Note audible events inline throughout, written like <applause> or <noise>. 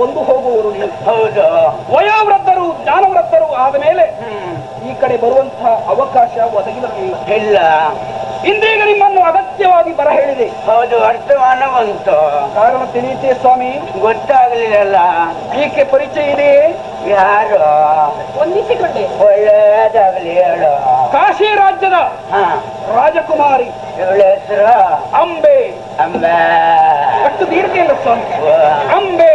ಆಸ್ಥಾನಕ್ಕೆ ಹೋಗುವರು ಹೋಗುವವರು ನೀವು. ಹೌದು. ವಯೋವೃದ್ಧರು ಜ್ಞಾನವೃದ್ಧರು ಆದ ಮೇಲೆ ಹ್ಮ್. ಈ ಕಡೆ ಬರುವಂತಹ ಅವಕಾಶ ಒದಗಿರಲಿಲ್ಲ. ಇಲ್ಲ. ಇಂದೀಗ ನಿಮ್ಮನ್ನು ಅಗತ್ಯವಾಗಿ ಬರ ಹೇಳಿದೆ. ಹೌದು ಅರ್ಥಮಾನ ಬಂತು. ಕಾರಣ ತಿಳಿಯುತ್ತೆ ಸ್ವಾಮಿ? ಗೊತ್ತಾಗಲಿಲ್ಲ ಈಕೆ ಪರಿಚಯ ಇದೆ ಯಾರು? ಒಂದಿಸಿಕೊಂಡೆ ಒಳ್ಳೆಯದಾಗಲಿ ಹೇಳು. ಕಾಶಿ ರಾಜ್ಯದ ಹಾ. ರಾಜಕುಮಾರಿ. ಹೆಸರು? ಅಂಬೆ. ಅಂಬೆ. ಅಷ್ಟು ದೀರ್ಘ ಇಲ್ಲ ಸ್ವಾಮಿ. ಅಂಬೆ.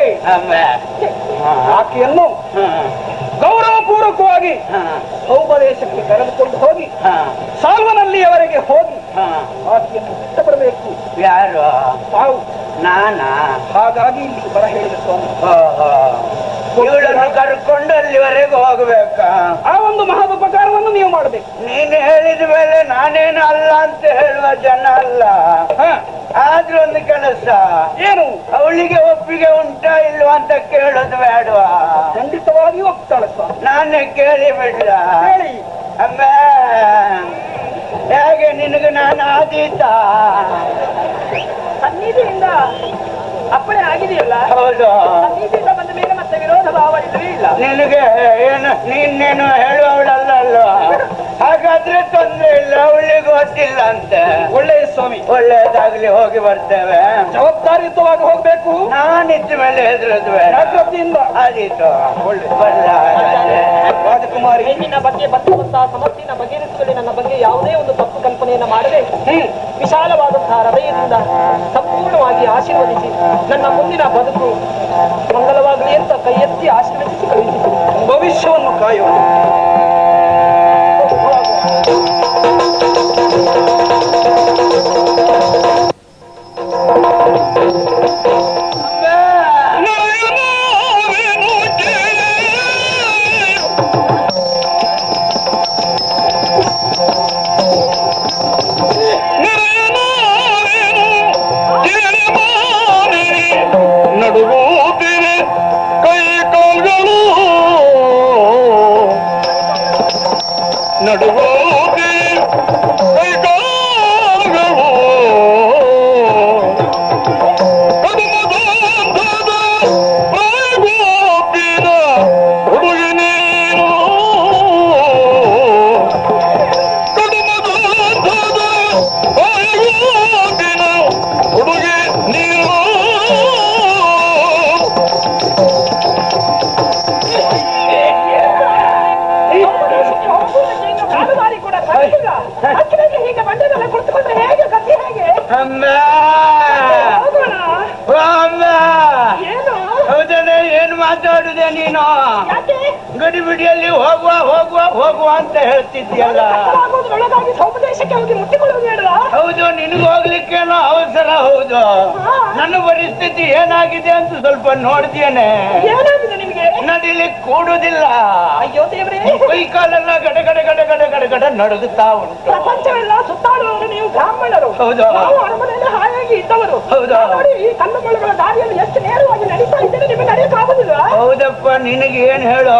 ಆಕೆಯನ್ನು ಹಾ, ಗೌರವಪೂರ್ವಕವಾಗಿ ಸೌಪದೇಶಕ್ಕೆ ಕರೆದುಕೊಂಡು ಹೋಗಿ ಹಾ, ಸಾಲ್ವನಲ್ಲಿಯವರೆಗೆ ಹೋಗಿ. ಆಕೆಯನ್ನು ಇಷ್ಟಪಡಬೇಕು ಯಾರು? ತಾವು. ನಾನಾ? ಹಾಗಾಗಿ ಇಲ್ಲಿ ಬರ ಹೇಳಿದ ಸ್ವಾಮಿ ಇವಳನ್ನು ಕರ್ಕೊಂಡು ಅಲ್ಲಿವರೆಗೂ ಹೋಗ್ಬೇಕಾ? ಆ ಒಂದು ಮಹದುಪಕಾರವನ್ನು ನೀವು ಮಾಡಬೇಕು. ನೀನು ಹೇಳಿದ ಮೇಲೆ ನಾನೇನು ಅಲ್ಲ ಅಂತ ಹೇಳುವ ಜನ ಅಲ್ಲ. ಹ, ಆದ್ರೂ ಒಂದು ಕೆಲಸ. ಏನು? ಅವಳಿಗೆ ಒಪ್ಪಿಗೆ ಉಂಟಾ ಇಲ್ವಾ ಅಂತ ಕೇಳೋದು ಬೇಡವಾ? ಖಂಡಿತವಾಗಿ ಹೋಗ್ತಾಳೆ ನಾನೇ ಕೇಳಿ ಬಿಡ್ಲ. ಹೇಳಿ. ಅಮ್ಮ ಹೇಗೆ ನಿನಗೆ ನಾನು ಆದೀತ? ಸನ್ನಿಧಿಯಿಂದ ಅಪ್ಪಣೆ ಆಗಿದೆಯಲ್ಲ? ಹೌದು. ವಿರೋಧ ಭಾವ ಇಲ್ಲ. ನಿನಗೆ ಏನು ನೀನೇನು ಹೇಳುವವಳಲ್ಲ ಅಲ್ವಾ ಹಾಗಾದ್ರೆ ತೊಂದ್ರೆ ಇಲ್ಲ ಅವಳಿಗೆ ಗೊತ್ತಿಲ್ಲ ಅಂತ. ಒಳ್ಳೆಯ ಸ್ವಾಮಿ. ಒಳ್ಳೇದಾಗ್ಲಿ ಹೋಗಿ ಬರ್ತೇವೆ. ಜವಾಬ್ದಾರಿಯುತವಾಗಿ ಹೋಗ್ಬೇಕು? ನಾನಿದ್ದ ಮೇಲೆ ಹೆದರದ್ವೆ. ಜಾಗ್ರತೆಯಿಂದ. ಆದೀತು. ಬರ್ಲ ರಾಜಕುಮಾರಿ. ಹೆಣ್ಣಿನ ಬಗ್ಗೆ ಬಂದಿರುವಂತಹ ಸಮಸ್ಯೆನ ಬಗೆಹರಿಸುವಲ್ಲಿ ನನ್ನ ಬಗ್ಗೆ ಯಾವುದೇ ಒಂದು ತಪ್ಪು ಕಲ್ಪನೆಯನ್ನ ಮಾಡದೆ ವಿಶಾಲವಾದಂತಹ ಹೃದಯದಿಂದ ಸಂಪೂರ್ಣವಾಗಿ ಆಶೀರ್ವದಿಸಿ ನನ್ನ ಮುಂದಿನ ಬದುಕು ಮಂಗಲವಾಗಲಿ ಅಂತ ಕೈ ಎತ್ತಿ ಆಶೀರ್ವದಿಸಿ ಕಳುಹಿಸಿ ಭವಿಷ್ಯವನ್ನು ನಯನಾವೆನು ಕೂಡ ಹೀಗೆ ಬಂಡೆದಲ್ಲ ಕುಳಿತುಕೊಂಡ್ರೆ ಹೇಗೆ ಕತ್ತಿ ಹೇಗೆ? ಅಮ್ಮ! ಹೋಗೋಣ ಓ ಅಮ್ಮ! ಏನು? ಏನ್ ಮಾತಾಡುದೆ ನೀನು? ಯಾಕೆ? ಗಡಿಬಿಡಿಯಲ್ಲಿ ಹೋಗುವ ಹೋಗುವ ಹೋಗುವ ಅಂತ ಹೇಳ್ತಿದ್ಯಲ್ಲ ಆಗೋದ್ರೊಳಗಾಗಿ ಸೌಪದೇಶಕ್ಕೆ ಹೋಗಿ ಹೌದು ನಿನಗೆ ಹೋಗ್ಲಿಕ್ಕೇನೋ ಅವಸರ ಹೌದು. ನನ್ನ ಪರಿಸ್ಥಿತಿ ಏನಾಗಿದೆ ಅಂತ ಸ್ವಲ್ಪ ನೋಡ್ತೇನೆ ಏನಾಗಿದೆ ನಡಿಲಿಕ್ಕೆ ಕೂಡುದಿಲ್ಲ ಅಯ್ಯೋ ದೇವ್ರೇ. ಕೈ ಕಾಲೆಲ್ಲ ಗಡ ಗಡ ಗಡ ಗಡ ಗಡ ಗಡ ನಡುಗುತ್ತಾ ಉಂಟು. ಪ್ರಪಂಚವೆಲ್ಲ ಸುತ್ತಾಡುವವರು ನೀವು ಬ್ರಾಹ್ಮಣರು. ಹೌದು. ನಾವು ಅರಮನೆಯಲ್ಲಿ ಹಾಯಾಗಿ ಇದ್ದವರು. ಹೌದು. ನೋಡಿ ಈ ಕಲ್ಲು ಮಳೆಗಳ ದಾರಿಯಲ್ಲಿ ಎಷ್ಟು ನೇರವಾಗಿ ನಡೀತಾ ಇದ್ದೀರಿ ನಿಮಗೆ ನಡೆಯಕ್ಕಾಗುದಿಲ್ಲ ಹೌದಪ್ಪ ನಿನಗೆ ಏನ್ ಹೇಳು?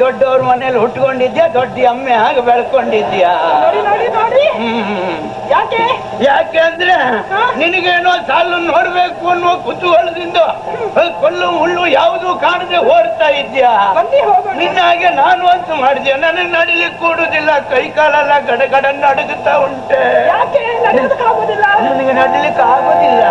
ದೊಡ್ಡವ್ರ ಮನೇಲಿ ಹುಟ್ಕೊಂಡಿದ್ಯಾ ದೊಡ್ಡ ಅಮ್ಮೆ ಹಾಗೆ ಬೆಳ್ಕೊಂಡಿದ್ಯಾ? ನೋಡಿ ನೋಡಿ ನೋಡಿ. ಯಾಕೆ? ಯಾಕೆ ಅಂದ್ರೆ ನಿನಗೇನೋ ಸಾಲು ನೋಡ್ಬೇಕು ಅನ್ನುವ ಕುತೂಹಲದಿಂದ ಕೊಲ್ಲು ಮುಳ್ಳು ಯಾವುದು ಕಾಣದೆ ಓಡ್ತಾ ಇದ್ಯಾ ನಿನ್ನ ಹಾಗೆ ನಾನು ಅಂತ ಮಾಡಿದ್ಯ ನನಗೆ ನಡಿಲಿಕ್ಕೆ ಕೂಡುದಿಲ್ಲ ಕೈ ಕಾಲೆಲ್ಲ ಗಡ ಗಡ ನಡುಗುತ್ತಾ ಉಂಟೆ ನನಗೆ ನಡಿಲಿಕ್ಕೆ ಆಗೋದಿಲ್ಲ.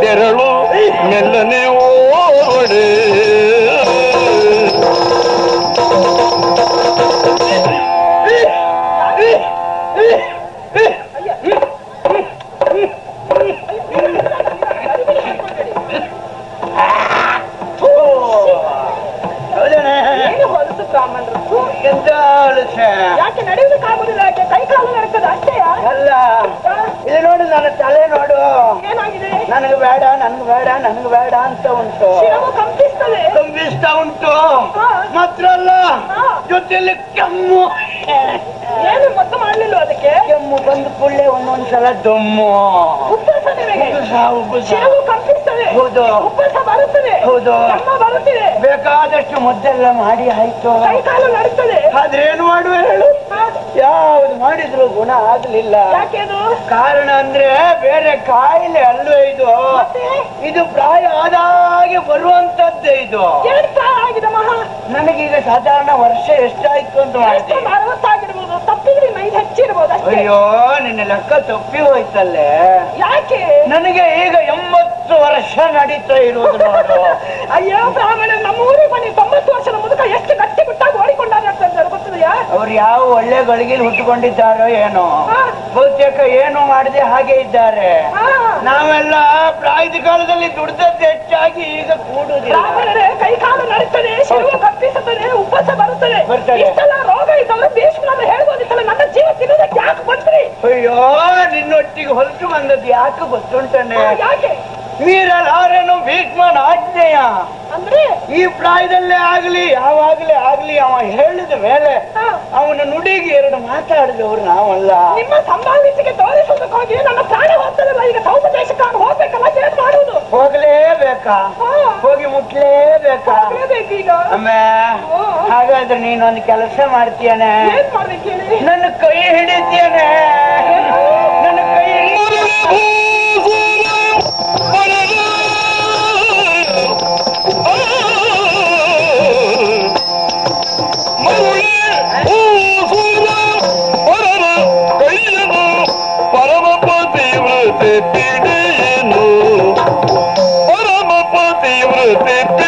ತೆರಳು ಮೆಲ್ಲನೆ ಓವಳೆ ಹೌದೇನೆ ಏನು ಹೊಲಸು ಬ್ರಾಹ್ಮಣರು ಹ್ಞೂ. ಎಂತ ಆಲೋಚನೆ ಯಾಕೆ ನಡೆಯುವುದಕ್ಕಾಗುದಿಲ್ಲ ಯಾಕೆ ಕೈ ಕಾಲು ನಡಕದ ಅಷ್ಟೇಯ ಅಲ್ಲ ಇದು ನೋಡು ನನ್ನ ತಲೆ ನೋಡು ಏನಾಗಿದೆ ನನಗೆ ಬೇಡ ನನ್ಗೆ ಬೇಡ ನನ್ಗೆ ಬೇಡ ಅಂತ ಉಂಟು. ಕಂಪಿಸ್ತಾ ಉಂಟು. ಮಾತ್ರ ಅಲ್ಲ. ಜೊತೆಯಲ್ಲಿ ಕೆಮ್ಮು. ಏನು ಮದ್ದು ಮಾಡ್ಲಿಲ್ಲ ಅದಕ್ಕೆ? ಕೆಮ್ಮು ಬಂದು ಕೂಡಲೇ ಒಂದೊಂದ್ಸಲ ದಮ್ಮು. ಹೌದು. ಹೌದು. ಬೇಕಾದಷ್ಟು ಮದ್ದೆಲ್ಲ ಮಾಡಿ ಆಯ್ತು. ಆದ್ರೆ ಏನು ಮಾಡುವೆ ಹೇಳು. ಯಾವ್ದು ಮಾಡಿದ್ರು ಗುಣ ಆಗ್ಲಿಲ್ಲ. ಯಾಕೆದು ಕಾರಣ ಅಂದ್ರೆ ಬೇರೆ ಕಾಯಿಲೆ ಅಲ್ವೇ ಇದು? ಇದು ಪ್ರಾಯ ಆದಾಗೆ ಬರುವಂತದ್ದೇ ಇದು. ನನಗೀಗ ಸಾಧಾರಣ ವರ್ಷ ಎಷ್ಟಾಯ್ತು ಅಂತ ಅಯ್ಯೋ ನಿನ್ನ ಲೆಕ್ಕ ತಪ್ಪಿ ಹೋಯ್ತಲ್ಲೇ. ಯಾಕೆ? ನನಗೆ ಈಗ ಎಂಬತ್ತು ವರ್ಷ ನಡೀತಾ ಇರುವುದು ನೋಡು. <laughs> ಅಯ್ಯೋ ಬ್ರಾಹ್ಮಣ ನಮ್ಮ ಊರಿಗೆ ಬನ್ನಿ. ತೊಂಬತ್ತು ವರ್ಷದ ಮುದುಕ ಎಷ್ಟು ಗಟ್ಟಿ ಅವ್ರು ಯಾವ ಒಳ್ಳೆ ಗಳಿಗೆಲಿ ಹುಟ್ಟುಕೊಂಡಿದ್ದಾರೋ ಏನೋ. ಬಹುತೇಕ ಏನು ಮಾಡದೆ ಹಾಗೆ ಇದ್ದಾರೆ. ನಾವೆಲ್ಲ ಪ್ರಾಯದ ಕಾಲದಲ್ಲಿ ದುಡ್ದದ್ದು ಹೆಚ್ಚಾಗಿ ಈಗ ಕೂಡುದಿಲ್ಲ ಕೈ ಕಾಲು ನಡುತ್ತದೆ ಶಿರುವ ಕಪ್ಪಿಸುತ್ತದೆ ಉಪವಾಸ ಬರುತ್ತದೆ. ರೋಗ ಇದ್ದವರು ಭೀಷ್ಮನನ್ನ ಹೇಳ್ಬೋದಿತ್ತಲ್ಲ ನನ್ನ ಜೀವ ತಿನ್ನೋದಕ್ಕೆ ಯಾಕೆ ಬಂದ್ರಿ? ಅಯ್ಯೋ ನಿನ್ನೊಟ್ಟಿಗೆ ಹೊಲಸು ಬಂದದ್ದು ಯಾಕೆ ಗೊತ್ತುಂಟನೆ? ಯಾಕೆ? ಮೀರಲಾರೆನು ಭೀಷ್ಮನ ಆಜ್ಞೆಯ. ಅಂದ್ರೆ? ಈ ಪ್ರಾಯದಲ್ಲೇ ಆಗ್ಲಿ ಯಾವಾಗ್ಲೇ ಆಗ್ಲಿ ಅವ ಹೇಳಿದ ಮೇಲೆ ಅವನ ನುಡಿಗೆ ಎರಡು ಮಾತಾಡಿದವರು ನಾವಲ್ಲ. ನಿಮ್ಮ ಸಂಭಾವಿತಿಗೆ ತೋರಿಸೋದಕ್ಕಾಗಿ ನನ್ನ ಪ್ರಾಣ ಹೋಗ್ತದಲ್ಲ ಈಗ ಸೌತ ದೇಶಕ್ಕೆ ನಾನು ಹೋಗ್ಬೇಕಲ್ಲ ಏನ್ ಮಾಡುವುದು? ಹೋಗ್ಲೇಬೇಕಾ? ಹೋಗಿ ಮುಟ್ಲೇಬೇಕಾ? ಈಗ. ಅಮ್ಮ ಹಾಗಾದ್ರೆ ನೀನೊಂದು ಕೆಲಸ ಮಾಡ್ತೀಯನೆ? ನನ್ನ ಕೈ ಹಿಡಿತೀಯನೆ? Thank you.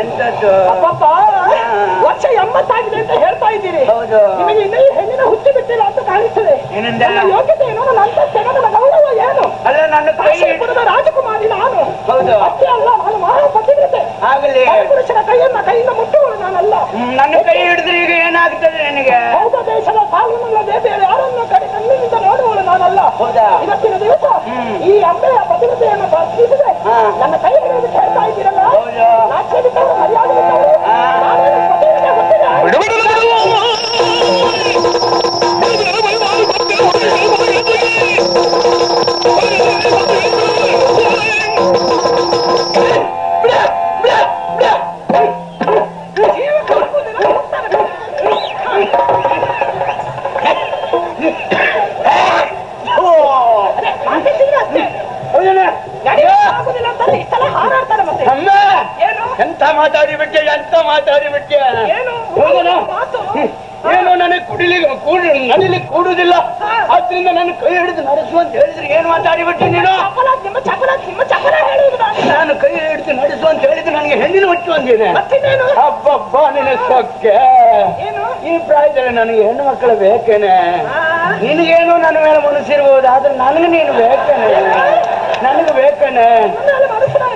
ಎಂತದ್ದು ವರ್ಷ ಎಂಬತ್ತಾಗಿದೆ ಅಂತ ಹೇಳ್ತಾ ಇದ್ದೀರಿ. ಹೌದು. ನಿಮಗೆ ಇನ್ನೂ ಹೆಣ್ಣಿನ ಹುಚ್ಚು ಬಿಟ್ಟಿಲ್ಲ ಅಂತ ಕಾಣಿಸ್ತದೆ. ಏನಂದ? ಯೋಗ್ಯತೆ ಏನು? ನನ್ನ ಅಂತಸ್ತು ನನ್ನ ಗೌರವ ಏನು? ಅಲ್ಲ ನನ್ನ ಕಾಶೀಪುರದ ರಾಜಕುಮಾರಿ ನಾನು. ಹೌದು. ಅಷ್ಟೇ ಅಲ್ಲ ನಾನು ಮಹಾಪತಿವ್ರತೆ ಆಗಲಿ. ಪುರುಷನ ಕೈಯನ್ನ ಕೈಯಿಂದ ಮುಟ್ಟುವಳು ನಾನಲ್ಲ. ನನ್ನ ಕೈ ಹಿಡಿದ್ರೆ ಈಗ ಏನಾಗ್ತದೆ ನನಗೆ? ಹೌದು ದೇಶದ ಸಾಲುನಲ್ಲದೆ ಬೇರೆ ಯಾರನ್ನ ಕಡೆ ಕಣ್ಣಿನಿಂದ ನೋಡುವಳು ನಾನಲ್ಲ. ಹೌದಾ? ಇವತ್ತಿನ ದಿವಸ ಈ ಅಂಬೆಯ ಪತಿವ್ರತೆಯನ್ನು ಪ್ರಶ್ನಿಸಿದೆ ನನ್ನ ಕೈ ಹಿಡಿಯೋದಕ್ಕೆ ಅಮ್ಮ! ಏನು? ಎಂತ ಮಾತಾಡಿಬಿಟ್ಟೆ ಎಂತ ಮಾತಾಡಿಬಿಟ್ಟೆ ಏನು? ಹೌದನ? ಮಾತು. ಏನು ನನಗೆ ಕುಡಿಲಿಕ್ಕೆ ಕೂಡ ನನಲಿ ಕೂಡುದಿಲ್ಲ. ಆದ್ರಿಂದ ನನ್ನ ಕೈ ಹಿಡಿದು ನಡೆಸು ಅಂತ ಹೇಳಿದ್ರೆ ಏನ್ ಮಾತಾಡಿಬಿಟ್ಟೆ ನೀನು ನಾನು? ನಿಮ್ಮ ಹಿಡಿದು ನಿಮ್ಮ ಅಂತ ಹೇಳಿದ್ರೆ ನಾನು. ಅಂತ ಹೇಳಿದ್ರೆ ನನಗೆ ಹೆಣ್ಣಿನ ಹುಚ್ಚು ಅಂದಿದೆ. ಹಬ್ಬಬ್ಬ ನಿನ್ನ ಸೊಕ್ಕೆ. ಏನು? ಈ ಪ್ರಾಯದಲ್ಲಿ ನನಗೆ ಹೆಣ್ಣು ಮಕ್ಕಳು ಬೇಕೇನೆ. ನಿನಗೇನು ನನ್ನ ಮೇಲೆ ಮನಸ್ಸಿರ್ಬೋದು ಆದ್ರೆ ನನಗೆ ನೀನು ಬೇಕೇನೆ. ನನಗೆ ಬೇಕೇನೆ.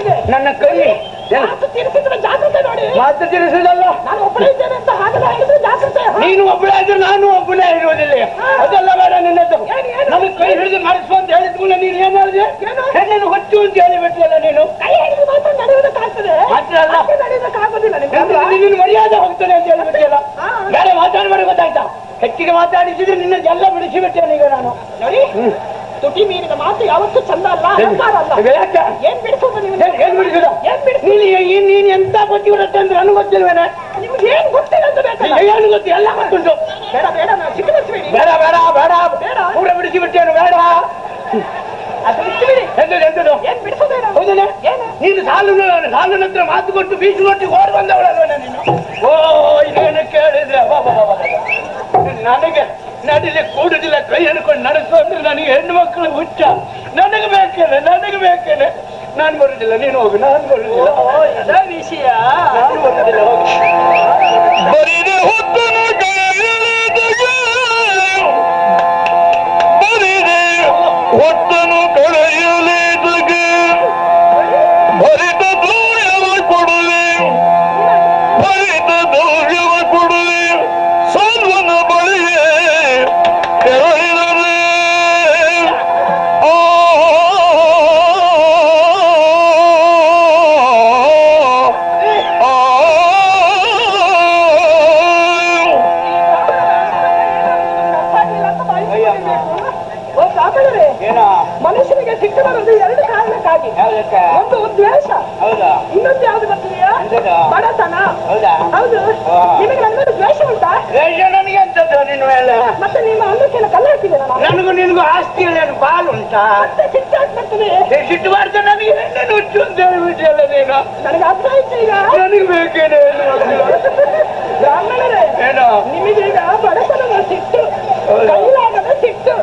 ನನ್ನ ನನ್ನ ಕೈ? ಮಾತು ತಿಳಿಸುದಲ್ಲ ನಾನು ಒಬ್ಬಳೇ ನೀನು ಇದ್ರೆ ನಾನು ಒಬ್ಬನೇ ಇರುವುದಿಲ್ಲ. ಅದೆಲ್ಲ ಬೇಡ ನಿನ್ನದು. ನನಗೆ ಕೈ ಹಿಡಿದು ಮಾಡಿಸು ಅಂತ ಹೇಳಿದ ಕೂಡ ನೀನು ಏನ್ ಮಾಡಿದೆ? ಹೆಣ್ಣನ್ನು ಹೊಚ್ಚು ಅಂತ ನೀನು? ಅಲ್ಲ. ಹಾಗೆ ನಡೆಯೋದಕ್ಕಾಗೋದಿಲ್ಲ ನಿನ್ನ ಮರ್ಯಾದೆ ಹೋಗ್ತದೆ ಅಂತ ಹೇಳಿಬಿಟ್ಟಿಲ್ಲ ಬಿಟ್ಟಿಲ್ಲ ಬೇರೆ ಮಾತಾಡ್ಬೇಡಿ ಗೊತ್ತಾಯ್ತಾ? ಹೆಚ್ಚಿಗೆ ಮಾತಾಡಿಸಿದ್ರೆ ನಿನ್ನ ಎಲ್ಲ ಬಿಡಿಸಿಬಿಟ್ಟೇನೆ ಈಗ ನಾನು. ನೋಡಿ ತುಟಿ ಮೀರಿದ ಮಾತು ಯಾವತ್ತೂ ಚಂದ ಅಲ್ಲ ಅಲಂಕಾರ ಅಲ್ಲ. ಯಾಕೆ? ಏನ್ ಬಿಡಿಸೋದು ನೀವು ಏನ್- ಬಿಡಿಸುದ ಬಿಡಿಸ್ ನೀನು ಏನ್ ನೀನು ಎಂತ ಗೊತ್ತಿ ಬಿಡತ್ತೆ ಅಂದ್ರೆ ನನಗೆ ಗೊತ್ತಿಲ್ವೇನೆ ನಿಮ್ಗೆ ಏನ್ ಗೊತ್ತಿಲ್ಲ ಅಂತ ಬೇಕಲ್ಲ? ಏನು ಗೊತ್ತು? ಎಲ್ಲ ಗೊತ್ತುಂಟು. ಬೇಡ ಬೇಡ ಬೇಡ ಬೇಡ ಬೇಡ. ಬೇಡ. ಪೂರ ಬಿಡಿಸಿಬಿಟ್ಟೇನು ಬೇಡ. ಅದು ಬಿಟ್ಟುಬಿಡಿ ಎಂತದು ಎಂತದು? ಏನ್ ಬಿಡಿಸೋದೇನು? ಹೌದಲ್ಲ? ಏನು? ನೀನು ಸಾಲು ಸಾಲುನತ್ರ ಹತ್ರ ಮಾತು ಕೊಟ್ಟು ಬೀಚ್ ಕೊಟ್ಟು ಓಡ್ ಬಂದವಳಲ್ವ ನೀನು? ಓ ಇದೇನು ಕೇಳಿದ್ರೆ. ನನಗೆ ನಡಿಲಿ ಕೂಡುದಿಲ್ಲ ಕೈ ಹಿಡ್ಕೊಂಡು ನಡೆಸು ಅಂದ್ರೆ ನನಗೆ ಹೆಣ್ಣು ಮಕ್ಕಳು ಹುಚ್ಚ. ನನಗೆ ಬೇಕೇನೆ ನನಗೆ ಬೇಕೇನೆ. ನಾನು ಬರುದಿಲ್ಲ ನೀನು ಹೋಗು ನಾನು ಬರುದಿಲ್ಲ. ವಿಷಯ. ನಾನು ಬರುದಿಲ್ಲ ಹೋಗು. ಏ, ಸಿಟ್ಟು ಮಾಡ್ತಾ ನನಗೆ ಹೆಣ್ಣನ್ನು ಹುಚ್ಚು ಅಂತ ಹೇಳ್ಬಿಟ್ಟಿಯಲ್ಲ ನೀನು ನನಗೆ ಅರ್ಥ ಆಯ್ತು ಈಗ ನನಗೆ ಬೇಕೇನೆ ಏನೋ ನಿಮಗೀಗ ಬಡತನದ ಸಿಟ್ಟು. ಕೈಲಾಗದ ಸಿಟ್ಟು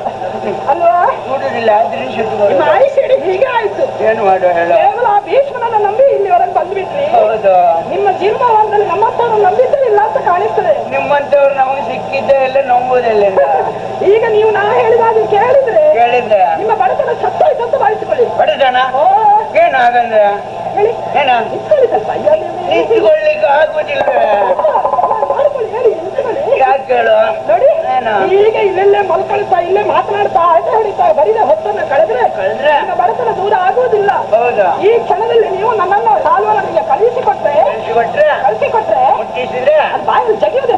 ಅಲ್ವಾ ಕೂಡುದಿಲ್ಲ ಆದ್ರೆ ಸಿಟ್ಟು ಬರುತ್ತೆ. ಆಯುಷ್ಯಡಿ ಹೀಗೆ ಆಯ್ತು ಏನು ಮಾಡು ಹೇಳ ಕೇವಲ ಆ ಭೀಷ್ಮನನ್ನ ನಂಬಿ ಇಲ್ಲಿವರೆಗೆ ಬಂದ್ಬಿಟ್ರಿ ಹೌದು ನಿಮ್ಮ ಜೀವಮಾನದಲ್ಲಿ ನಮ್ಮಂತವ್ರು ನಂಬಿದ್ದಿಲ್ಲ ಅಂತ ಕಾಣಿಸ್ತದೆ ನಿಮ್ಮಂತವ್ರು ನಮಗೆ ಸಿಕ್ಕಿದ್ದೆ ಎಲ್ಲ ನಂಬುದಿಲ್ಲ ಈಗ ನೀವು ನಾ ಹೇಳಿದಾಗ ಕೇಳಿದ್ರೆ ಕೇಳಿದ್ರೆ? ನಿಮ್ಮ ಬಡತನ ಸತ್ತೋಯ್ತು ಅಂತ ಭಾವಿಸಿಕೊಳ್ಳಿ. ಬಡತನ? ಏನಾಗಂದ್ರೆ? ಏನ? ನಿಂತ್ಕೊಳ್ಳಿ ಸ್ವಲ್ಪ. ನಿಂತ್ಕೊಳ್ಳಿಕ್ಕೆ ಆಗುದಿಲ್ಲ. ಯಾಕೆ ಕೇಳು? ನೋಡಿ ಈಗ ಇಲ್ಲೆಲ್ಲೇ ಮಲ್ಕೊಳ್ತಾ ಇಲ್ಲೇ ಮಾತನಾಡ್ತಾ ಆಟ ಹೊಡಿತಾ ಬರೀದ ಹೊತ್ತನ್ನ ಕಳೆದ್ರೆ ಕಳೆದ್ರೆ? ಬಡತನ ದೂರ ಆಗೋದಿಲ್ಲ ಹೌದಾ. ಈ ಕ್ಷಣದಲ್ಲಿ ನೀವು ನನ್ನನ್ನು ಸಾಲ್ವ ನನಗೆ ಕಳಿಸಿಕೊಟ್ರೆ ಕಳಿಸಿಕೊಟ್ರೆ ಕಳಿಸಿಕೊಟ್ರೆ ಬಾಯಲ್ಲಿ ಜಗಿಯೋದೆ